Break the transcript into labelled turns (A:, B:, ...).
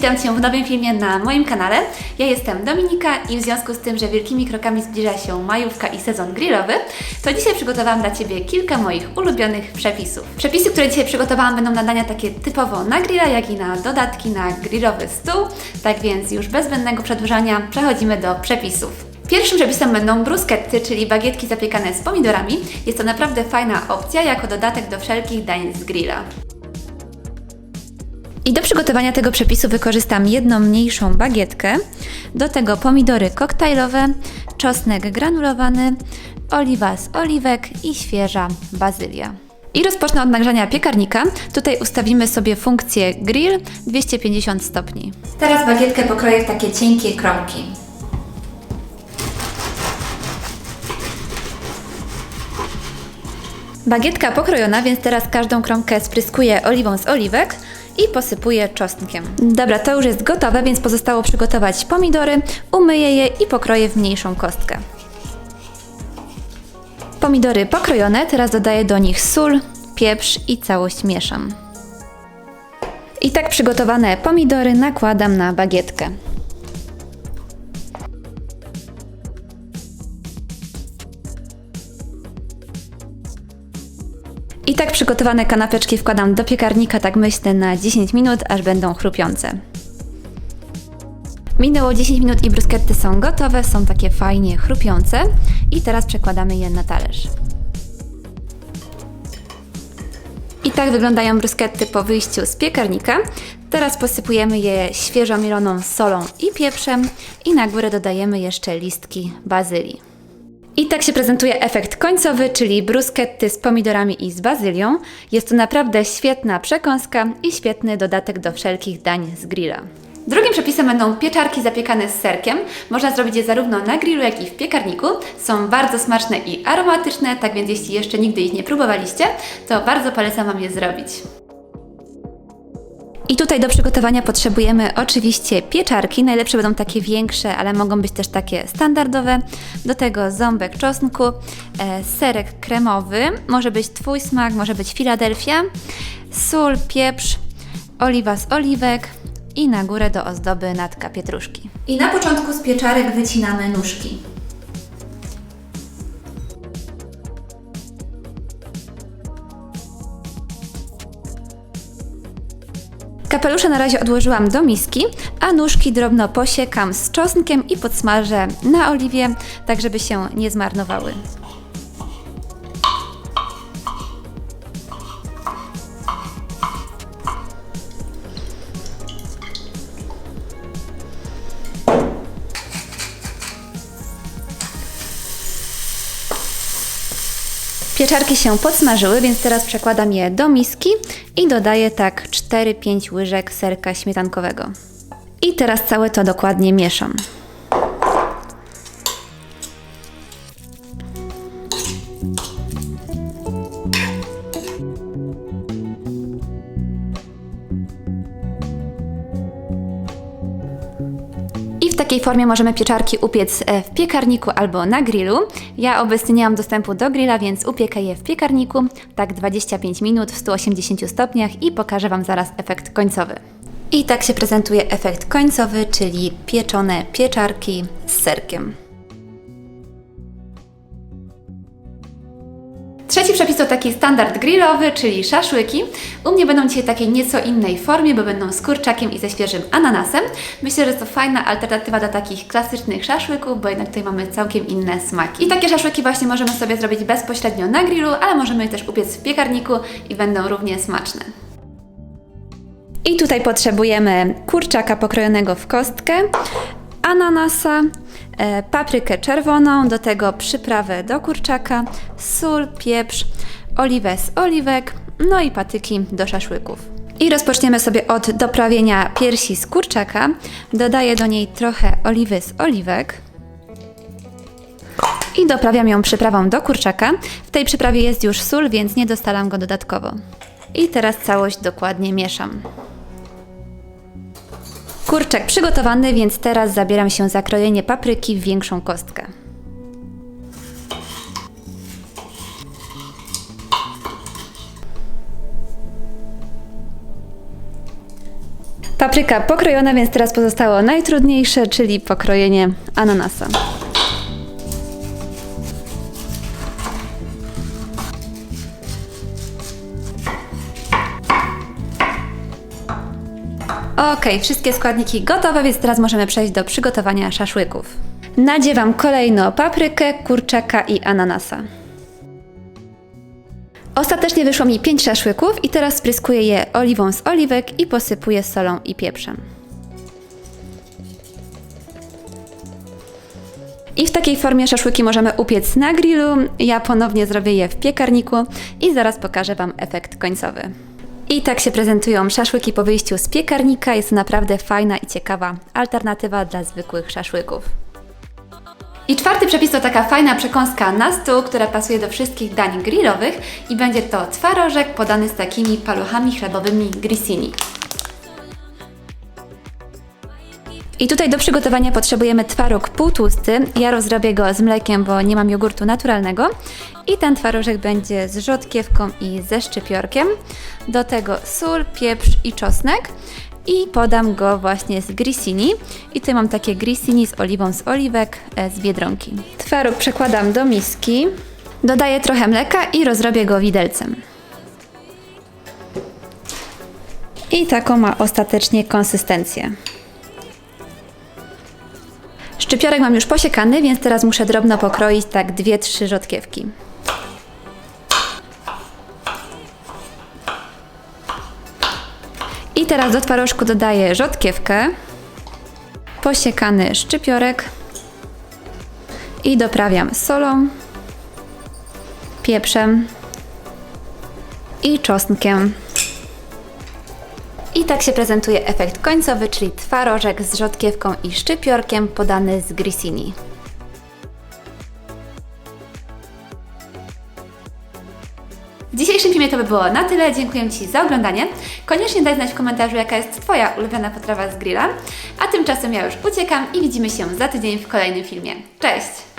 A: witam Cię w nowym filmie na moim kanale. Ja jestem Dominika i w związku z tym, że wielkimi krokami zbliża się majówka i sezon grillowy, to dzisiaj przygotowałam dla Ciebie kilka moich ulubionych przepisów. Przepisy, które dzisiaj przygotowałam będą nadania takie typowo na grilla, jak i na dodatki na grillowy stół. Tak więc już bez zbędnego przedłużania przechodzimy do przepisów. Pierwszym przepisem będą bruschetty, czyli bagietki zapiekane z pomidorami. Jest to naprawdę fajna opcja jako dodatek do wszelkich dań z grilla. I do przygotowania tego przepisu wykorzystam jedną mniejszą bagietkę, do tego pomidory koktajlowe, czosnek granulowany, oliwa z oliwek i świeża bazylia. I rozpocznę od nagrzania piekarnika. Tutaj ustawimy sobie funkcję grill 250 stopni. Teraz bagietkę pokroję w takie cienkie kromki. Bagietka pokrojona, więc teraz każdą kromkę spryskuję oliwą z oliwek i posypuję czosnkiem. Dobra, to już jest gotowe, więc pozostało przygotować pomidory, umyję je i pokroję w mniejszą kostkę. Pomidory pokrojone, teraz dodaję do nich sól, pieprz i całość mieszam. I tak przygotowane pomidory nakładam na bagietkę. I tak przygotowane kanapeczki wkładam do piekarnika, tak myślę, na 10 minut, aż będą chrupiące. Minęło 10 minut i brusketty są gotowe, są takie fajnie chrupiące. I teraz przekładamy je na talerz. I tak wyglądają brusketty po wyjściu z piekarnika. Teraz posypujemy je świeżo mieloną solą i pieprzem i na górę dodajemy jeszcze listki bazylii. I tak się prezentuje efekt końcowy, czyli brusketty z pomidorami i z bazylią. Jest to naprawdę świetna przekąska i świetny dodatek do wszelkich dań z grilla. Drugim przepisem będą pieczarki zapiekane z serkiem. Można zrobić je zarówno na grillu, jak i w piekarniku. Są bardzo smaczne i aromatyczne, tak więc jeśli jeszcze nigdy ich nie próbowaliście, to bardzo polecam Wam je zrobić. I tutaj do przygotowania potrzebujemy oczywiście pieczarki. Najlepsze będą takie większe, ale mogą być też takie standardowe. Do tego ząbek czosnku, e, serek kremowy, może być Twój smak, może być Filadelfia, sól, pieprz, oliwa z oliwek i na górę do ozdoby natka pietruszki. I na początku z pieczarek wycinamy nóżki. Kapelusze na razie odłożyłam do miski, a nóżki drobno posiekam z czosnkiem i podsmażę na oliwie, tak żeby się nie zmarnowały. Pieczarki się podsmażyły, więc teraz przekładam je do miski i dodaję tak 4-5 łyżek serka śmietankowego. I teraz całe to dokładnie mieszam. Takiej formie możemy pieczarki upiec e, w piekarniku albo na grillu. Ja obecnie nie mam dostępu do grilla, więc upiekę je w piekarniku, tak 25 minut w 180 stopniach i pokażę Wam zaraz efekt końcowy. I tak się prezentuje efekt końcowy, czyli pieczone pieczarki z serkiem. Trzeci przepis to taki standard grillowy, czyli szaszłyki. U mnie będą dzisiaj takiej nieco innej formie, bo będą z kurczakiem i ze świeżym ananasem. Myślę, że to fajna alternatywa do takich klasycznych szaszłyków, bo jednak tutaj mamy całkiem inne smaki. I takie szaszłyki właśnie możemy sobie zrobić bezpośrednio na grillu, ale możemy je też upiec w piekarniku i będą równie smaczne. I tutaj potrzebujemy kurczaka pokrojonego w kostkę, ananasa, e, paprykę czerwoną, do tego przyprawę do kurczaka, sól, pieprz, oliwę z oliwek, no i patyki do szaszłyków. I rozpoczniemy sobie od doprawienia piersi z kurczaka. Dodaję do niej trochę oliwy z oliwek. I doprawiam ją przyprawą do kurczaka. W tej przyprawie jest już sól, więc nie dostalam go dodatkowo. I teraz całość dokładnie mieszam. Kurczak przygotowany, więc teraz zabieram się za krojenie papryki w większą kostkę. Papryka pokrojona, więc teraz pozostało najtrudniejsze, czyli pokrojenie ananasa. Ok, wszystkie składniki gotowe, więc teraz możemy przejść do przygotowania szaszłyków. Nadziewam kolejno paprykę, kurczaka i ananasa. Ostatecznie wyszło mi 5 szaszłyków i teraz spryskuję je oliwą z oliwek i posypuję solą i pieprzem. I w takiej formie szaszłyki możemy upiec na grillu. Ja ponownie zrobię je w piekarniku i zaraz pokażę Wam efekt końcowy. I tak się prezentują szaszłyki po wyjściu z piekarnika. Jest to naprawdę fajna i ciekawa alternatywa dla zwykłych szaszłyków. I czwarty przepis to taka fajna przekąska na stół, która pasuje do wszystkich dań grillowych i będzie to twarożek podany z takimi paluchami chlebowymi grissini. I tutaj do przygotowania potrzebujemy twaróg półtłusty. Ja rozrobię go z mlekiem, bo nie mam jogurtu naturalnego. I ten twarożek będzie z rzodkiewką i ze szczypiorkiem. Do tego sól, pieprz i czosnek. I podam go właśnie z grissini. I tutaj mam takie grissini z oliwą z oliwek e, z Biedronki. Twaróg przekładam do miski. Dodaję trochę mleka i rozrobię go widelcem. I taką ma ostatecznie konsystencję. Szczypiorek mam już posiekany, więc teraz muszę drobno pokroić tak 2-3 rzodkiewki. I teraz do twarożku dodaję rzodkiewkę, posiekany szczypiorek i doprawiam solą, pieprzem i czosnkiem. I tak się prezentuje efekt końcowy, czyli twarożek z rzodkiewką i szczypiorkiem podany z grissini. W dzisiejszym filmie to by było na tyle. Dziękuję Ci za oglądanie. Koniecznie daj znać w komentarzu, jaka jest Twoja ulubiona potrawa z grilla. A tymczasem ja już uciekam i widzimy się za tydzień w kolejnym filmie. Cześć!